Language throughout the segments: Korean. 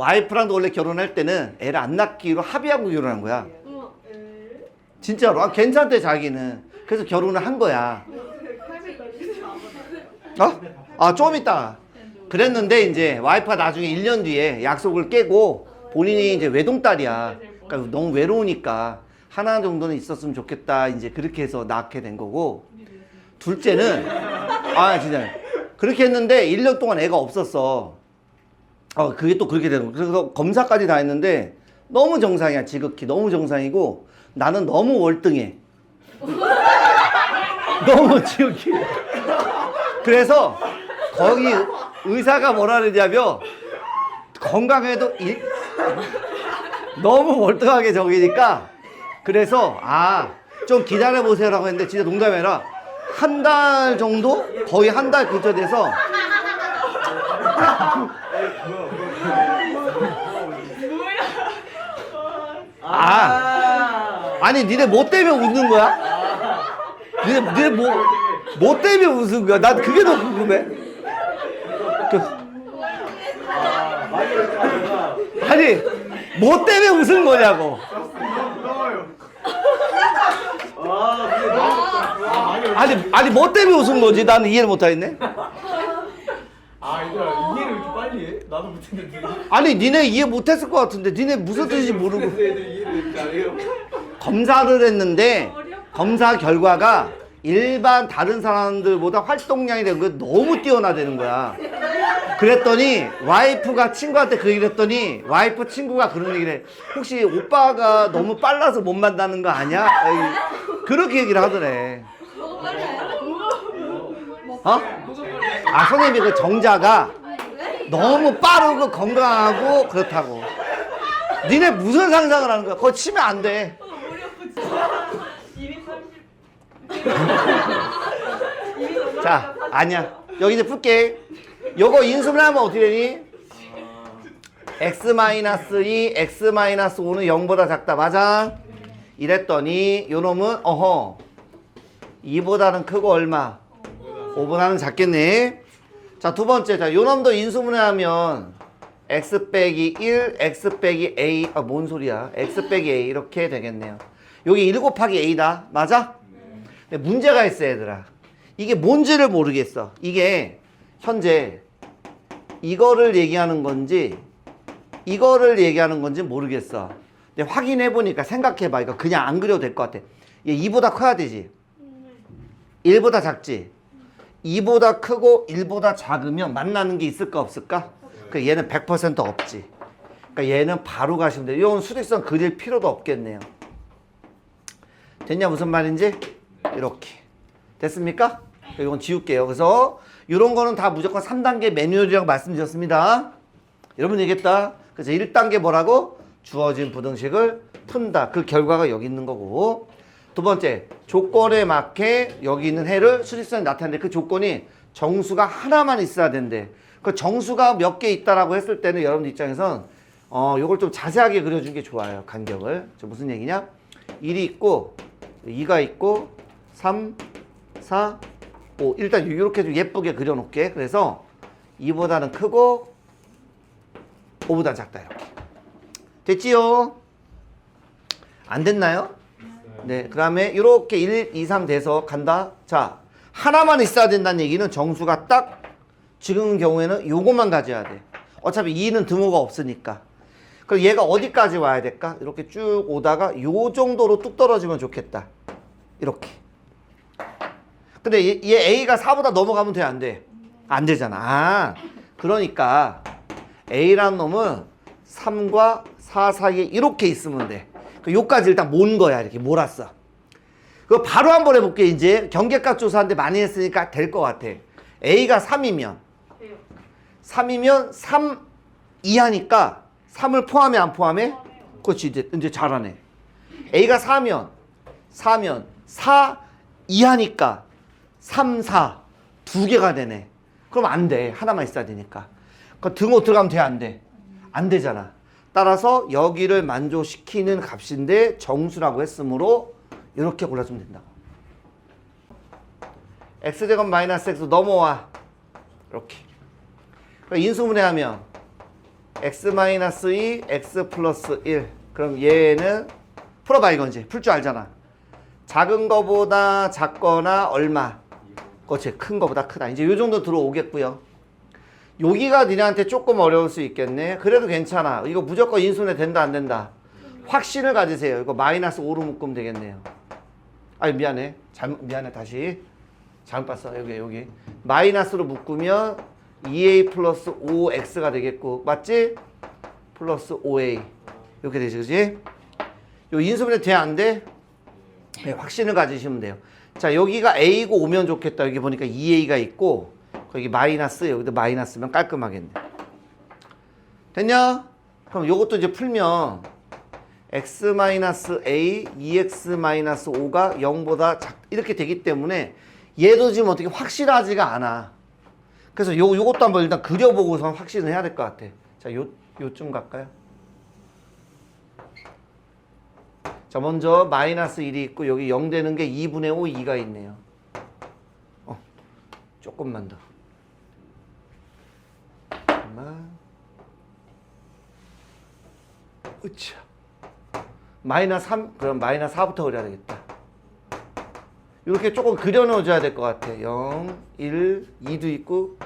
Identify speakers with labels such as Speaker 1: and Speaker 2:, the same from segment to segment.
Speaker 1: 와이프랑도 원래 결혼할 때는 애를 안 낳기로 합의하고 결혼한 거야. 진짜로. 아, 괜찮대, 자기는. 그래서 결혼을 한 거야. 어? 아, 좀 있다. 그랬는데, 이제 와이프가 나중에 1년 뒤에 약속을 깨고 본인이 이제 외동딸이야. 그러니까 너무 외로우니까 하나 정도는 있었으면 좋겠다. 이제 그렇게 해서 낳게 된 거고. 둘째는, 아, 진짜. 그렇게 했는데 1년 동안 애가 없었어. 어, 그게 또 그렇게 되는 거. 그래서 검사까지 다 했는데 너무 정상이야, 지극히. 너무 정상이고 나는 너무 월등해. 너무 지극히. 그래서 거기 의사가 뭐라 그러냐면 건강해도 이- 너무 월등하게 적이니까 그래서 아, 좀 기다려 보세요라고 했는데 진짜 농담이라 한 달 정도 거의 한 달 근처 돼서 아, 아니 니네 뭐 때문에 웃는 거야? 니네 니네 뭐, 뭐 때문에 웃은 거야? 난 그게 더 궁금해. 그, 아니 뭐 때문에 웃은 거냐고. 아니 아니 뭐 때문에 웃은 거지? 나는 이해를 못 하겠네.
Speaker 2: 아 얘들아 이해를 왜 이렇게 빨리 해? 나도 못했는데
Speaker 1: 아니 니네 이해 못했을 것 같은데 니네 무슨 뜻인지 모르고
Speaker 2: 애들
Speaker 1: 검사를 했는데 검사 결과가 일반 다른 사람들보다 활동량이 되는 거 너무 뛰어나되는 거야. 그랬더니 와이프가 친구한테 그 얘기를 했더니 와이프 친구가 그런 얘기를 해. 혹시 오빠가 너무 빨라서 못 만나는 거 아니야? 에이, 그렇게 얘기를 하더래. 어? 아 선생님이 그 정자가 너무 빠르고 건강하고 그렇다고. 니네 무슨 상상을 하는 거야? 그거 치면 안 돼. 자, 아니야. 여기 이제 풀게. 요거 인수분 하면 어떻게 되니? x-2, x-5는 0보다 작다. 맞아? 이랬더니 요 놈은 어허 2보다는 크고 얼마? 5보다는 작겠네. 자, 두 번째. 자, 요 놈도 인수분해 하면 x 빼기 1, x 빼기 a. 아, 뭔 소리야? x 빼기 a 이렇게 되겠네요. 여기 1 곱하기 a다. 맞아? 근데 문제가 있어, 얘들아. 이게 뭔지를 모르겠어. 이게 현재 이거를 얘기하는 건지 이거를 얘기하는 건지 모르겠어. 근데 확인해 보니까 생각해 봐. 이거 그냥 안 그려도 될 것 같아. 얘 2보다 커야 되지. 1보다 작지. 2보다 크고 1보다 작으면 만나는 게 있을까 없을까? 그 얘는 100% 없지. 그러니까 얘는 바로 가시면 돼요. 이건 수직선 그릴 필요도 없겠네요. 됐냐 무슨 말인지? 이렇게. 됐습니까? 이건 지울게요. 그래서 이런 거는 다 무조건 3단계 매뉴얼이라고 말씀드렸습니다. 여러분 얘기했다. 그래서 1단계 뭐라고? 주어진 부등식을 푼다. 그 결과가 여기 있는 거고. 두 번째, 조건에 맞게 여기 있는 해를 수직선에 나타내는데 그 조건이 정수가 하나만 있어야 된대. 그 정수가 몇 개 있다라고 했을 때는 여러분 입장에선 어, 요걸 좀 자세하게 그려준 게 좋아요. 간격을. 저 무슨 얘기냐? 1이 있고, 2가 있고, 3, 4, 5. 일단 이렇게 좀 예쁘게 그려 놓게. 그래서 2보다는 크고, 5보다 작다. 이렇게. 됐지요? 안 됐나요? 네. 그 다음에 이렇게 1, 2, 3 돼서 간다. 자, 하나만 있어야 된다는 얘기는 정수가 딱 지금 경우에는 요것만 가져야 돼. 어차피 2는 등호가 없으니까. 그럼 얘가 어디까지 와야 될까? 이렇게 쭉 오다가 요 정도로 뚝 떨어지면 좋겠다. 이렇게. 근데 얘, 얘 A가 4보다 넘어가면 돼, 안 돼? 안 되잖아. 아, 그러니까 A라는 놈은 3과 4 사이에 이렇게 있으면 돼. 그 요까지 일단 모은 거야. 이렇게 몰았어. 그거 바로 한번 해볼게, 이제. 경계값 조사하는데 많이 했으니까 될 것 같아. A가 3이면, 3이면 3 이하니까 3을 포함해, 안 포함해? 그렇지, 이제, 이제 잘하네. A가 4면, 4면, 4 이하니까 3, 4. 두 개가 되네. 그럼 안 돼. 하나만 있어야 되니까. 그 등호 들어가면 돼, 안 돼? 안 되잖아. 따라서 여기를 만족시키는 값인데 정수라고 했으므로 이렇게 골라주면 된다고. x제곱 마이너스 x 넘어와. 이렇게. 그럼 인수분해 하면 x-2 x 플러스 1 그럼 얘는 풀어봐 이건지. 풀 줄 알잖아. 작은 거보다 작거나 얼마? 그렇지 큰 거보다 크다. 이제 요 정도 들어오겠고요. 여기가 니네한테 조금 어려울 수 있겠네. 그래도 괜찮아. 이거 무조건 인수분해 된다 안 된다? 확신을 가지세요. 이거 마이너스 5로 묶으면 되겠네요. 아니 미안해. 잘못 미안해 다시. 잘못 봤어. 여기 여기. 마이너스로 묶으면 2a 플러스 5x가 되겠고 맞지? 플러스 5a 이렇게 되지 그지? 요 인수분해 돼 안 돼? 네, 확신을 가지시면 돼요 자 여기가 a고 오면 좋겠다 여기 보니까 2a가 있고 거기 마이너스 여기도 마이너스면 깔끔하겠네 됐냐? 그럼 요것도 이제 풀면 x 마이너스 a 2x 마이너스 5가 0보다 작 이렇게 되기 때문에 얘도 지금 어떻게 확실하지가 않아. 그래서 요 요것도 한번 일단 그려보고서 확신을 해야 될 것 같아. 자, 요 요쯤 갈까요? 자, 먼저 마이너스 1이 있고 여기 0 되는 게 2분의 5, 2가 있네요. 어, 조금만 더. 마이너스 3, 그럼 마이너스 4부터 그려야 되겠다. 이렇게 조금 그려놓아줘야 될 것 같아. 0, 1, 2도 있고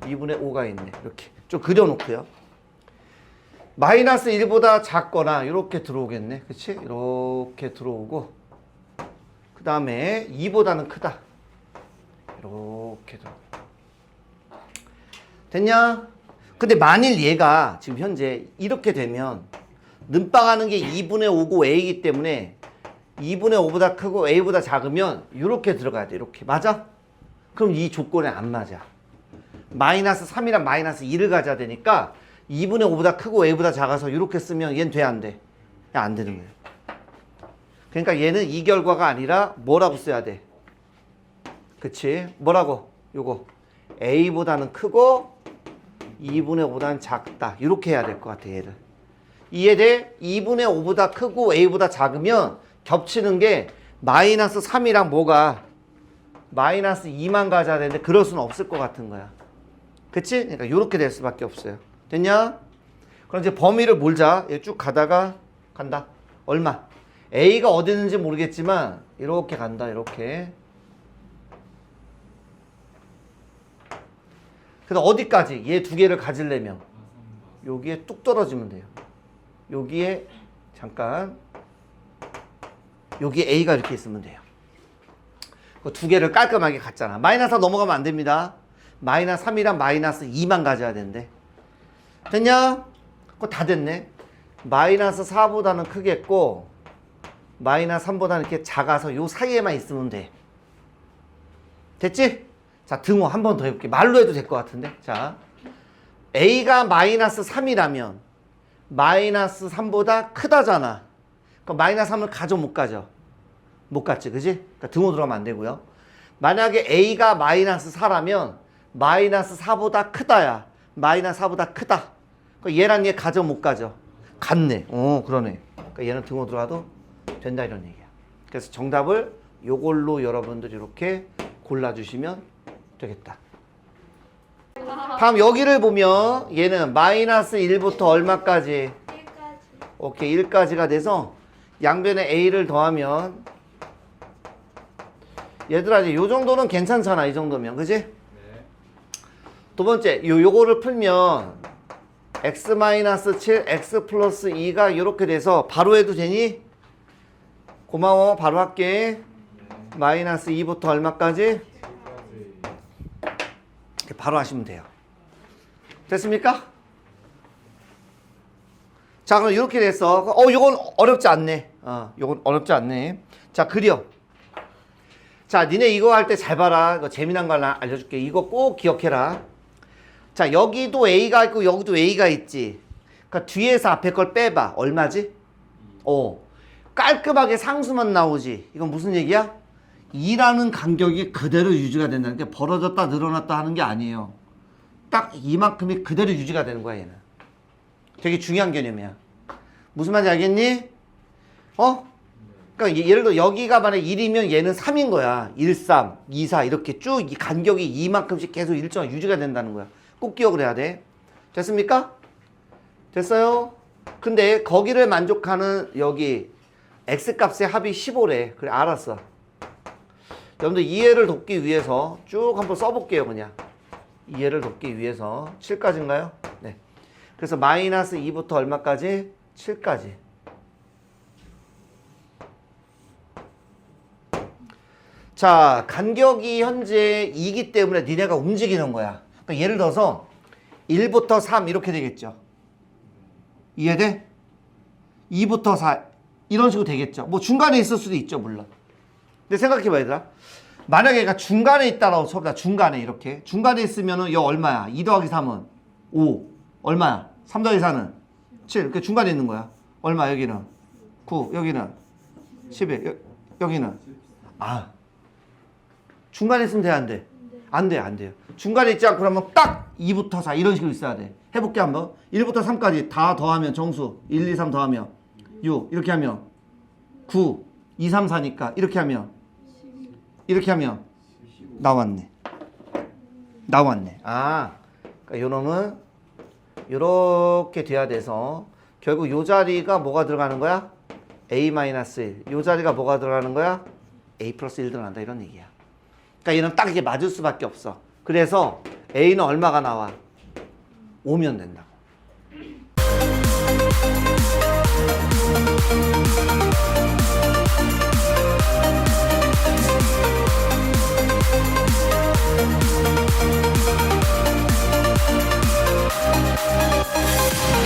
Speaker 1: 2분의 5가 있네. 이렇게 좀 그려놓고요. 마이너스 1보다 작거나 이렇게 들어오겠네. 그치? 이렇게 들어오고 그 다음에 2보다는 크다. 이렇게. 됐냐? 근데 만일 얘가 지금 현재 이렇게 되면 눈빵하는 게 2분의 5고 a이기 때문에 2분의 5보다 크고 a보다 작으면 이렇게 들어가야 돼. 이렇게. 맞아? 그럼 이 조건에 안 맞아. 마이너스 3이랑 마이너스 2를 가져야 되니까 2분의 5보다 크고 a보다 작아서 이렇게 쓰면 얘는 돼, 안 돼? 야, 안 되는 거예요. 그러니까 얘는 이 결과가 아니라 뭐라고 써야 돼? 그치? 뭐라고? 요거. a보다는 크고 2분의 5보다는 작다. 이렇게 해야 될 것 같아, 얘를. 이해돼? 2분의 5보다 크고 a보다 작으면 겹치는 게 마이너스 3이랑 뭐가 마이너스 2만 가져야 되는데 그럴 수는 없을 것 같은 거야. 그치? 그러니까 이렇게 될 수밖에 없어요. 됐냐? 그럼 이제 범위를 몰자. 얘쭉 가다가 간다. 얼마? a가 어디 있는지 모르겠지만 이렇게 간다. 이렇게. 그래서 어디까지? 얘 두 개를 가지려면 여기에 뚝 떨어지면 돼요. 여기에 잠깐 여기 A가 이렇게 있으면 돼요. 그 두 개를 깔끔하게 갖잖아. 마이너스 넘어가면 안 됩니다. 마이너스 3이랑 마이너스 2만 가져야 되는데. 됐냐? 그거 다 됐네. 마이너스 4보다는 크겠고 마이너스 3보다는 이렇게 작아서 요 사이에만 있으면 돼. 됐지? 자, 등호 한 번 더 해볼게. 말로 해도 될 것 같은데. 자, A가 마이너스 3이라면 마이너스 3보다 크다잖아. 그럼 마이너스 3을 가져 못 가져? 못 갔지, 그지? 그러니까 등호 들어가면 안 되고요. 만약에 A가 마이너스 4라면 마이너스 4보다 크다야. 마이너스 4보다 크다. 그러니까 얘랑 얘 가져 못 가져? 같네. 어, 그러네. 그러니까 얘는 등호 들어가도 된다 이런 얘기야. 그래서 정답을 요걸로 여러분들이 이렇게 골라주시면 되겠다. 다음 여기를 보면 얘는 마이너스 1부터 얼마까지?
Speaker 3: 1까지.
Speaker 1: 오케이 1까지가 돼서 양변에 a를 더하면 얘들아 이제 요 정도는 괜찮잖아 이 정도면 그지?
Speaker 2: 네.
Speaker 1: 두 번째 요 요거를 풀면 x 마이너스 7 x 플러스 2가 이렇게 돼서 바로 해도 되니? 고마워 바로 할게 마이너스 2부터 얼마까지? 이렇게 바로 하시면 돼요 됐습니까? 자, 그럼 이렇게 됐어. 어, 요건 어렵지 않네. 어, 요건 어렵지 않네. 자, 그려. 자, 니네 이거 할 때 잘 봐라. 이거 재미난 거 하나 알려줄게. 이거 꼭 기억해라. 자, 여기도 A가 있고 여기도 A가 있지. 그러니까 뒤에서 앞에 걸 빼봐. 얼마지? 어. 깔끔하게 상수만 나오지. 이건 무슨 얘기야? 2라는 간격이 그대로 유지가 된다는 게 벌어졌다 늘어났다 하는 게 아니에요. 딱 이만큼이 그대로 유지가 되는 거야, 얘는. 되게 중요한 개념이야. 무슨 말인지 알겠니? 어? 그러니까 예- 예를 들어 여기가 만약 1이면 얘는 3인 거야. 1, 3, 2, 4 이렇게 쭉 이 간격이 이만큼씩 계속 일정 유지가 된다는 거야. 꼭 기억을 해야 돼. 됐습니까? 됐어요? 근데 거기를 만족하는 여기 x값의 합이 15래. 그래 알았어. 여러분들 이해를 돕기 위해서 쭉 한번 써볼게요 그냥. 이해를 돕기 위해서 7까지인가요? 네. 그래서 마이너스 2부터 얼마까지? 7까지. 자, 간격이 현재 2기 때문에 니네가 움직이는 거야. 그러니까 예를 들어서 1부터 3 이렇게 되겠죠. 이해돼? 2부터 4 이런 식으로 되겠죠. 뭐 중간에 있을 수도 있죠, 물론. 근데 생각해봐 얘들아. 만약에 얘가 중간에 있다라고 칩니다. 중간에 이렇게. 중간에 있으면은 여 얼마야? 2 더하기 3은 5. 얼마야? 3 더하기 4는 7. 이렇게 중간에 있는 거야. 얼마 여기는? 9. 여기는 11. 여, 여기는 아. 중간에 있으면 돼, 안 돼? 안 돼, 안 돼요. 중간에 있지 않고 그러면 딱 2부터 4 이런 식으로 있어야 돼. 해 볼게 한번. 1부터 3까지 다 더하면 정수 1, 2, 3 더하면 6 이렇게 하면 9, 2, 3, 4니까 이렇게 하면 이렇게 하면 나왔네. 나왔네. 아, 그러니까 요놈은 이렇게 돼야 돼서 결국 요 자리가 뭐가 들어가는 거야? A-1. 요 자리가 뭐가 들어가는 거야? A 플러스 1 들어간다 이런 얘기야. 그러니까 얘는 딱 이게 맞을 수밖에 없어. 그래서 A는 얼마가 나와? 5면 된다고.